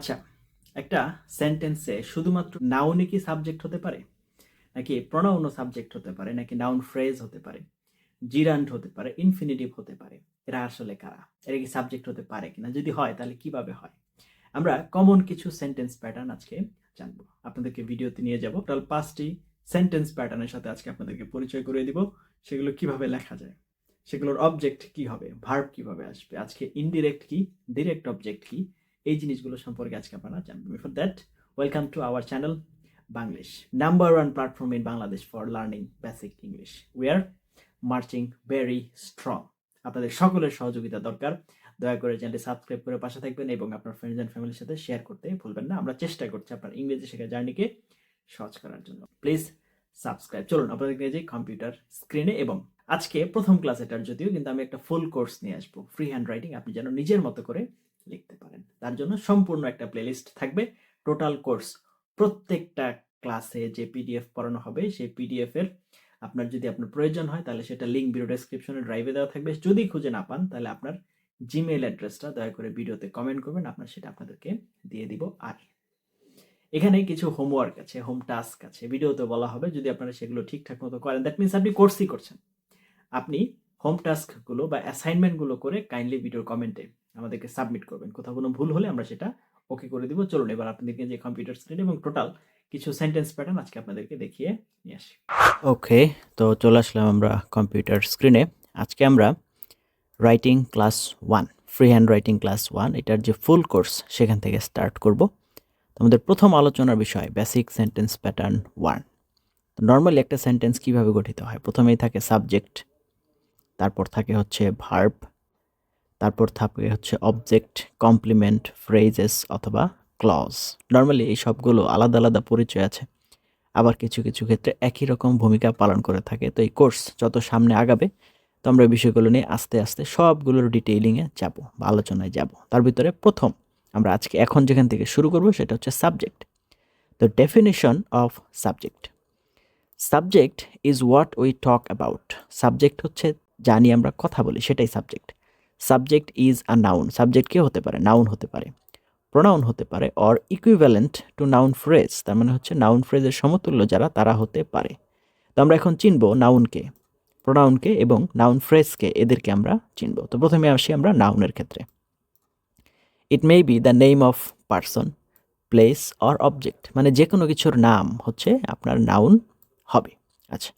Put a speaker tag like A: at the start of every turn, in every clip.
A: আচ্ছা একটা সেন্টেন্সে শুধুমাত্র নাউনই কি সাবজেক্ট হতে পারে? নাকি প্রনাউনও সাবজেক্ট হতে পারে? নাকি নাউন ফ্রেজ হতে পারে? জিরান্ট হতে পারে? ইনফিনিটিভ হতে পারে? এরা আসলে কারা? এরা কি সাবজেক্ট হতে পারে কিনা? যদি হয়, তাহলে কীভাবে হয়? আমরা কমন কিছু সেন্টেন্স প্যাটার্ন আজকে জানব। আপনাদেরকে ভিডিওতে নিয়ে যাব। টোটাল পাঁচটি সেন্টেন্স প্যাটার্নের সাথে আজকে আপনাদেরকে পরিচয় করিয়ে দিব। সেগুলো কীভাবে লেখা যায়? সেগুলোর অবজেক্ট কি হবে? ভার্ব কীভাবে আসবে? আজকে ইনডিরেক্ট কি? ডিরেক্ট অবজেক্ট কি? এই জিনিসগুলো সম্পর্কে আজকে আপনারা জানবেন। For that welcome to our channel Banglish number one platform in Bangladesh for learning basic English we are marching very strong আপনাদের সকলের সহযোগিতা দরকার। দয়া করে চ্যানেলটি সাবস্ক্রাইব করে পাশে থাকবেন এবং আপনার ফ্রেন্ডস অ্যান্ড ফ্যামিলির সাথে শেয়ার করতে ভুলবেন না। আমরা চেষ্টা করছি আপনার ইংরেজি শেখার জার্নিকে সহজ করার জন্য। প্লিজ সাবস্ক্রাইব চলুন আপনাদেরকে ইংরেজি কম্পিউটার স্ক্রিনে এবং আজকে প্রথম ক্লাস এটার যদিও কিন্তু আমি একটা ফুল কোর্স নিয়ে আসব। ফ্রি হ্যান্ড রাইটিং আপনি যেন নিজের মতো করে লিখতে পারেন। তার জন্য সম্পূর্ণ একটা প্লেলিস্ট থাকবে। টোটাল কোর্স প্রত্যেকটা ক্লাসে যে পিডিএফ পড়ানো হবে, সেই পিডিএফ এর আপনার যদি আপনার প্রয়োজন হয়, তাহলে সেটা লিঙ্ক ভিডিও ডেসক্রিপশনে ড্রাইভে দেওয়া থাকবে। যদি খুঁজে না পান, তাহলে আপনার জিমেইল অ্যাড্রেসটা দয়া করে ভিডিওতে কমেন্ট করবেন, আপনার সেটা আপনাদেরকে দিয়ে দিব। আর এখানে কিছু হোমওয়ার্ক আছে হোম টাস্ক আছে। ভিডিওতে বলা হবে, যদি আপনারা সেগুলো ঠিকঠাক মতো করেন দ্যাট মিনস আপনি কোর্সই করছেন। আপনি হোম টাস্কগুলো বা অ্যাসাইনমেন্টগুলো করে কাইন্ডলি ভিডিওর কমেন্টে আমাদেরকে সাবমিট করবেন। কোথাও কোনো ভুল হলে আমরা সেটা ওকে করে দিব। চলুন, এবার আপনাদেরকে যে কম্পিউটার স্ক্রিন এবং টোটাল কিছু সেন্টেন্স প্যাটার্ন আজকে আপনাদেরকে দেখিয়ে নিয়ে আসি। ওকে তো চলে আসলাম আমরা কম্পিউটার স্ক্রিনে আজকে আমরা writing class one free hand writing class one এটার যে ফুল কোর্স সেখান থেকে স্টার্ট করব। আমাদের প্রথম আলোচনার বিষয় basic sentence pattern one normally একটা সেন্টেন্স কীভাবে গঠিত হয়? প্রথমেই থাকে সাবজেক্ট তারপর থাকে হচ্ছে ভার্ব তারপর থাকবে হচ্ছে অবজেক্ট কমপ্লিমেন্ট ফ্রেজেস অথবা ক্লজ নর্মালি এই সবগুলো আলাদা আলাদা পরিচয় আছে। আবার কিছু কিছু ক্ষেত্রে একই রকম ভূমিকা পালন করে থাকে। তো এই কোর্স যত সামনে আগাবে, তো আমরা বিষয়গুলো নিয়ে আস্তে আস্তে সবগুলোর ডিটেইলিংয়ে যাব বা আলোচনায় যাব। তার ভিতরে প্রথম আমরা আজকে এখন যেখান থেকে শুরু করব সেটা হচ্ছে subject the definition of subject subject is what we talk about subject হচ্ছে জানি আমরা কথা বলি, সেটাই subject subject is a noun subject কে হতে পারে? নাউন হতে পারে। প্রোনাউন হতে পারে or equivalent to noun phrase তার মানে হচ্ছে নাউন ফ্রেজের সমতুল্য যারা, তারা হতে পারে। তো আমরা এখন চিনব নাউনকে প্রোনাউনকে এবং নাউন ফ্রেজকে এদেরকে আমরা চিনব। তো প্রথমে আসি আমরা নাউনের ক্ষেত্রে। It may be the name of person place or object মানে যে কোনো কিছুর নাম হচ্ছে আপনার নাউন হবে। আচ্ছা।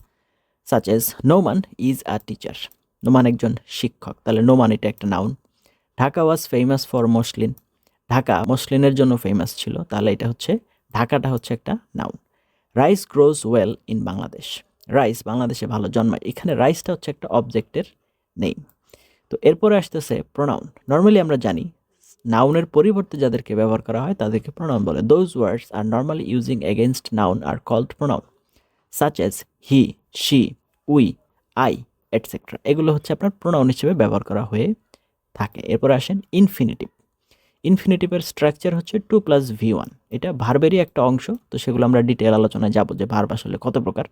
A: Such as no Noman is a teacher Noman একজন শিক্ষক, তাহলে নোমান এটা একটা noun Dhaka was famous for muslin Dhaka মসলিনের জন্য ফেমাস ছিল, তাহলে এটা হচ্ছে, ঢাকাটা হচ্ছে একটা noun rice grows well in Bangladesh rice বাংলাদেশে ভালো জন্মায়। এখানে রাইসটা হচ্ছে একটা অবজেক্টের নেই তো এরপরে আসতেছে প্রোনাউন নর্মালি আমরা জানি নাউনের পরিবর্তে যাদেরকে ব্যবহার করা হয়, তাদেরকে প্রোনাউন বলে। Those words are normally using against noun are called pronoun such as he she we I etcetera এগুলো হচ্ছে আপনার প্রোনাউন হিসেবে ব্যবহার করা হয়ে থাকে। এরপর আসেন ইনফিনিটিভ ইনফিনিটিভের স্ট্রাকচার হচ্ছে টু প্লাস ভি ওয়ান এটা ভার্বেরই একটা অংশ, তো সেগুলো আমরা ডিটেল আলোচনায় যাব যে ভার্ব আসলে কত প্রকার।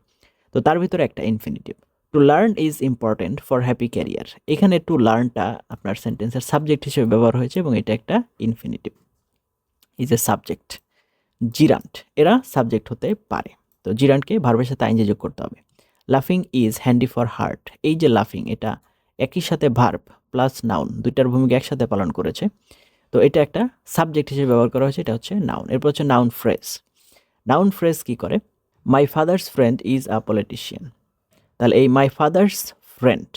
A: তো তার ভিতরে একটা infinitive to learn is important for happy career এখানে টু লার্নটা আপনার সেন্টেন্সের সাবজেক্ট হিসেবে ব্যবহার হয়েছে এবং এটা একটা infinitive is a subject gerund এরা সাবজেক্ট হতে পারে। তো জিরান্টকে ভার্বের সাথে আইনজি যোগ করতে হবে। লাফিং ইজ হ্যান্ডি ফর হার্ট এই যে লাফিং এটা একই সাথে ভার্ব প্লাস নাউন দুইটার ভূমিকা একসাথে পালন করেছে। তো এটা একটা সাবজেক্ট হিসেবে ব্যবহার করা হয়েছে, এটা হচ্ছে নাউন এরপর হচ্ছে নাউন ফ্রেজ নাউন ফ্রেজ কি করে? My father's friend is a politician তাহলে এই মাই ফাদার্স ফ্রেন্ড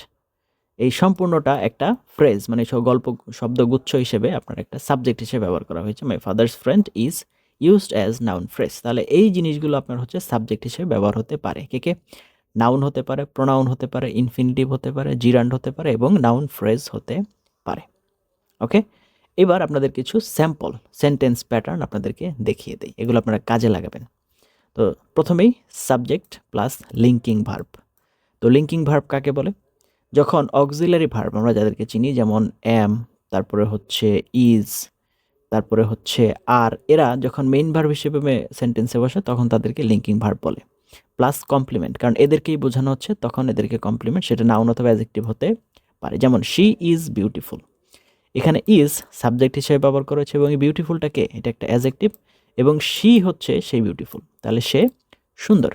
A: এই সম্পূর্ণটা একটা ফ্রেজ মানে সব গল্প, শব্দগুচ্ছ হিসেবে আপনার একটা সাবজেক্ট হিসেবে ব্যবহার করা হয়েছে। My father's friend is used as noun phrase তাহলে এই জিনিসগুলো আপনার হচ্ছে সাবজেক্ট হিসেবে ব্যবহার হতে পারে। কে কে? নাউন হতে পারে প্রোনাউন হতে পারে ইনফিনিটিভ হতে পারে জিরান্ড হতে পারে এবং নাউন ফ্রেজ হতে পারে। ওকে এবার আপনাদের কিছু স্যাম্পল সেন্টেন্স প্যাটার্ন আপনাদেরকে দেখিয়ে দেই। এগুলো আপনারা কাজে লাগাবেন। তো প্রথমেই সাবজেক্ট প্লাস লিঙ্কিং ভার্ব তো লিঙ্কিং ভার্ব কাকে বলে? যখন অক্সিলারি ভার্ব আমরা যাদেরকে চিনি, যেমন এম তারপরে হচ্ছে ইজ তারপরে হচ্ছে আর এরা যখন মেইন ভার্ব হিসেবে সেন্টেন্সে বসে, তখন তাদেরকে লিঙ্কিং ভার্ব বলে। Plus complement. কারণ এদেরকেই বোঝানো হচ্ছে, তখন এদেরকে কমপ্লিমেন্ট সেটা নাউন অথবা অ্যাজেক্টিভ হতে পারে। যেমন শি ইজ বিউটিফুল এখানে ইজ সাবজেক্ট হিসেবে ব্যবহার করেছে এবং এই বিউটিফুলটাকে এটা একটা অ্যাজেক্টিভ এবং শি হচ্ছে সেই বিউটিফুল তাহলে সে সুন্দর।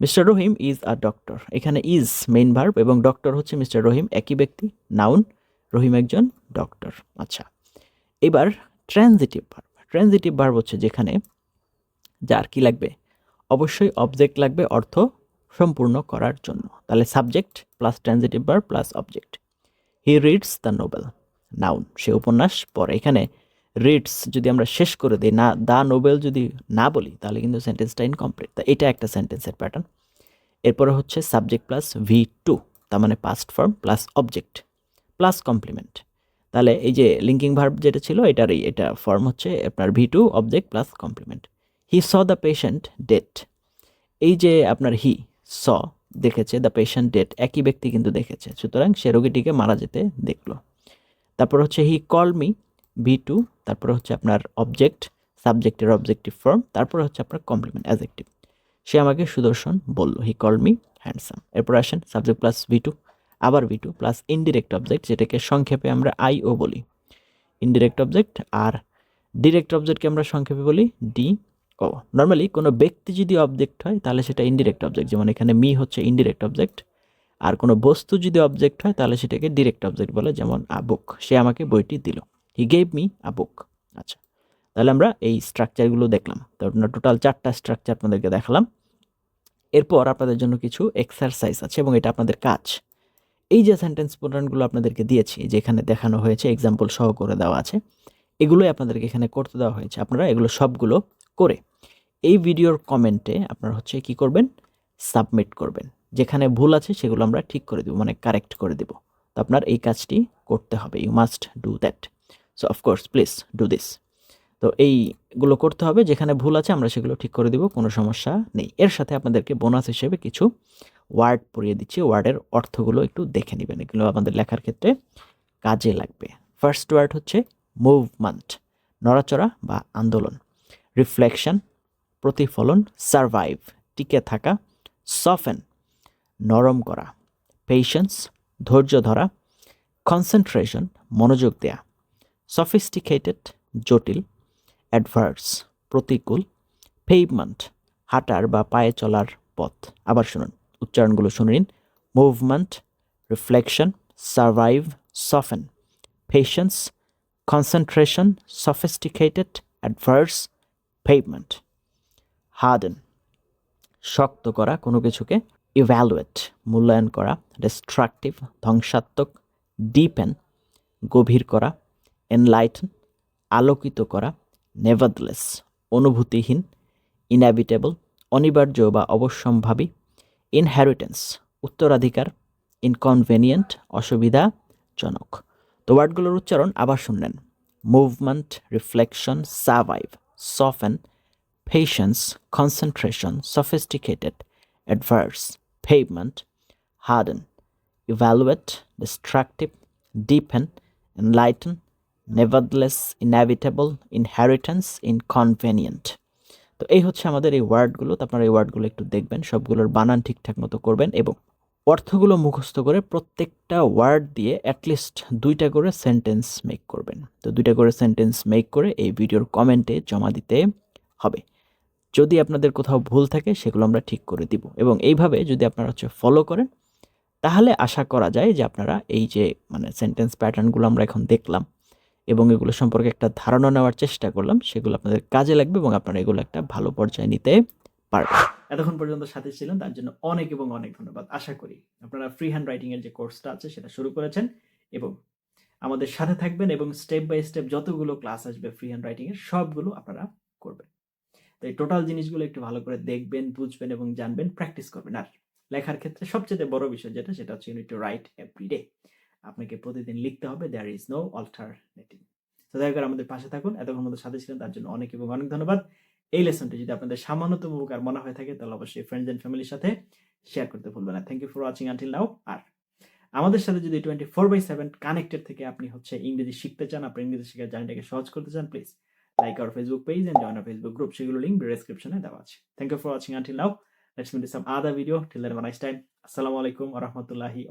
A: Mister Rahim is a doctor এখানে ইজ মেইন ভার্ব এবং ডক্টর হচ্ছে মিস্টার রহিম একই ব্যক্তি নাউন রহিম একজন ডক্টর আচ্ছা এবার ট্রানজিটিভ ভার্ব ট্রানজিটিভ ভার্ব হচ্ছে যেখানে যার কি লাগবে? অবশ্যই অবজেক্ট লাগবে অর্থ সম্পূর্ণ করার জন্য। তাহলে subject plus transitive verb plus object he reads the novel noun সে উপন্যাস পড়ে। এখানে রিডস যদি আমরা শেষ করে দিই, না দ্য নোবেল যদি না বলি, তাহলে কিন্তু সেন্টেন্সটা ইনকমপ্লিট তা এটা একটা সেন্টেন্সের প্যাটার্ন এরপরে হচ্ছে সাবজেক্ট প্লাস ভি টু তার মানে past form plus object plus complement তাহলে এই যে লিঙ্কিং ভার্ব যেটা ছিল, এটারই, এটা ফর্ম হচ্ছে আপনার V two object plus complement he saw the patient dead এই যে আপনার হি স দেখেছে দ্য পেশেন্ট ডেট একই ব্যক্তি কিন্তু দেখেছে। সুতরাং সে রোগীটিকে মারা যেতে দেখল। তারপর হচ্ছে he call me V two তারপর হচ্ছে আপনার অবজেক্ট সাবজেক্টের অবজেক্টিভ ফর্ম তারপর হচ্ছে আপনার কমপ্লিমেন্ট অ্যাজেক্টিভ সে আমাকে সুদর্শন বলল হি কল মি হ্যান্ডসাম এরপর আসেন সাবজেক্ট প্লাস ভি টু আবার V two plus indirect object যেটাকে সংক্ষেপে আমরা আই ও বলি। ইনডিরেক্ট অবজেক্ট আর ডিরেক্ট অবজেক্টকে আমরা সংক্ষেপে বলি ডি ও নর্মালি কোনো ব্যক্তি যদি অবজেক্ট হয়, তাহলে সেটা ইনডিরেক্ট অবজেক্ট যেমন এখানে মি হচ্ছে ইনডিরেক্ট অবজেক্ট আর কোনো বস্তু যদি অবজেক্ট হয়, তাহলে সেটাকে ডিরেক্ট অবজেক্ট বলে, যেমন আ বুক সে আমাকে বইটি দিল। হি গেভ মি আ বুক আচ্ছা। তাহলে আমরা এই স্ট্রাকচারগুলো দেখলাম। তো টোটাল চারটা স্ট্রাকচার আপনাদেরকে দেখালাম। এরপর আপনাদের জন্য কিছু এক্সারসাইজ আছে, এবং এটা আপনাদের কাজ। এই যে সেন্টেন্স প্যাটার্নগুলো আপনাদেরকে দিয়েছি যেখানে দেখানো হয়েছে এক্সাম্পল সহ করে দেওয়া আছে, এগুলোই আপনাদেরকে এখানে করতে দেওয়া হয়েছে। আপনারা এগুলো সবগুলো করে। এই ভিডিওর কমেন্টে আপনারা হচ্ছে কি করবেন? সাবমিট করবেন। যেখানে ভুল আছে সেগুলো আমরা ঠিক করে দেবো মানে কারেক্ট করে দেবো। তো আপনার এই কাজটি করতে হবে। You must do that so of course please do this তো এইগুলো করতে হবে। যেখানে ভুল আছে আমরা সেগুলো ঠিক করে দিব, কোনো সমস্যা নেই। এর সাথে আপনাদেরকে বোনাস হিসেবে কিছু ওয়ার্ড পড়িয়ে দিচ্ছি। ওয়ার্ডের অর্থগুলো একটু দেখে নেবেন। এগুলো আমাদের লেখার ক্ষেত্রে কাজে লাগবে। ফার্স্ট ওয়ার্ড হচ্ছে মুভমেন্ট নড়াচড়া বা আন্দোলন। রিফ্লেকশন প্রতিফলন সারভাইভ টিকে থাকা সফেন নরম করা পেশেন্স ধৈর্য ধরা কনসেন্ট্রেশন মনোযোগ দেয়া সফিস্টিকেটেড জটিল অ্যাডভার্স প্রতিকূল পেভমেন্ট হাঁটার বা পায়ে চলার পথ। আবার শুনুন, উচ্চারণগুলো শুনে নিন। Movement reflection survive soften patience concentration sophisticated adverse pavement harden শক্ত করা কোনো কিছুকে ইভ্যালুয়েট মূল্যায়ন করা ডিস্ট্রাকটিভ ধ্বংসাত্মক ডিপেন গভীর করা এনলাইটন আলোকিত করা নেভারলেস অনুভূতিহীন ইনহ্যাবিটেবল অনিবার্য বা অবশ্যম্ভাবী ইনহেরিটেন্স উত্তরাধিকার ইনকনভেনিয়েন্ট অসুবিধাজনক। তো ওয়ার্ডগুলোর উচ্চারণ আবার শুনলেন। Movement reflection survive soften patience concentration sophisticated adverse pavement, harden, evaluate, destructive, deepen, enlighten, nevertheless, inevitable, inheritance, inconvenient. তো এই হচ্ছে আমাদের এই ওয়ার্ডগুলো তো আপনারা এই ওয়ার্ডগুলো একটু দেখবেন সবগুলোর বানান ঠিকঠাক মতো করবেন এবং অর্থগুলো মুখস্থ করে প্রত্যেকটা ওয়ার্ড দিয়ে অ্যাটলিস্ট দুইটা করে সেন্টেন্স মেক করবেন। তো দুইটা করে সেন্টেন্স মেক করে এই ভিডিওর কমেন্টে জমা দিতে হবে। যদি আপনাদের কোথাও ভুল থাকে, সেগুলো আমরা ঠিক করে দিব। এবং এইভাবে যদি আপনারা হচ্ছে ফলো করেন, তাহলে আশা করা যায় যে আপনারা এই যে মানে সেন্টেন্স প্যাটার্নগুলো আমরা এখন দেখলাম এবং এগুলো সম্পর্কে একটা ধারণা নেওয়ার চেষ্টা করলাম, সেগুলো আপনাদের কাজে লাগবে এবং আপনারা এগুলো একটা ভালো পর্যায়ে নিতে পারবেন এতক্ষণ পর্যন্ত সাথে ছিলেন, তার জন্য অনেক এবং অনেক ধন্যবাদ। আশা করি আপনারা ফ্রি হ্যান্ড রাইটিং এর যে কোর্সটা আছে, সেটা শুরু করেছেন এবং আমাদের সাথে থাকবেন এবং স্টেপ বাই স্টেপ যতগুলো ক্লাস আসবে ফ্রি হ্যান্ড রাইটিং এর, সবগুলো আপনারা করবেন। তো এই টোটাল জিনিসগুলো একটু ভালো করে দেখবেন, বুঝবেন এবং জানবেন প্র্যাকটিস করবেন। আর লেখার ক্ষেত্রে সবচেয়ে বড় বিষয় যেটা, সেটা হচ্ছে unit two write every day আপনাকে প্রতিদিন লিখতে হবে দেয়ার ইজ নো অল্টারনেটিভ তো দয়া করে আমাদের পাশে থাকুন, এতক্ষণ আমাদের সাথে ছিলেন, তার জন্য অনেক এবং অনেক ধন্যবাদ। এই লেসনটি যদি আপনাদের সামান্যতম উপকার মনে হয়ে থাকে, তাহলে অবশ্যই ফ্রেন্ডস এন্ড ফ্যামিলির সাথে শেয়ার করতে ভুলবেন না। Thank you for watching until now আর আমাদের সাথে যদি twenty four by seven connected থেকে আপনি হচ্ছে ইংরেজি শিখতে চান আপনার ইংরেজি শেখার জার্নিটাকে সহজ করতে চান please like our Facebook page join our Facebook group. সেগুলো লিঙ্ক ডেসক্রিপশনে দেওয়া আছে। Thank you for watching until now let's meet some other video till then nice time আসসালামু আলাইকুম ওয়া রাহমাতুল্লাহি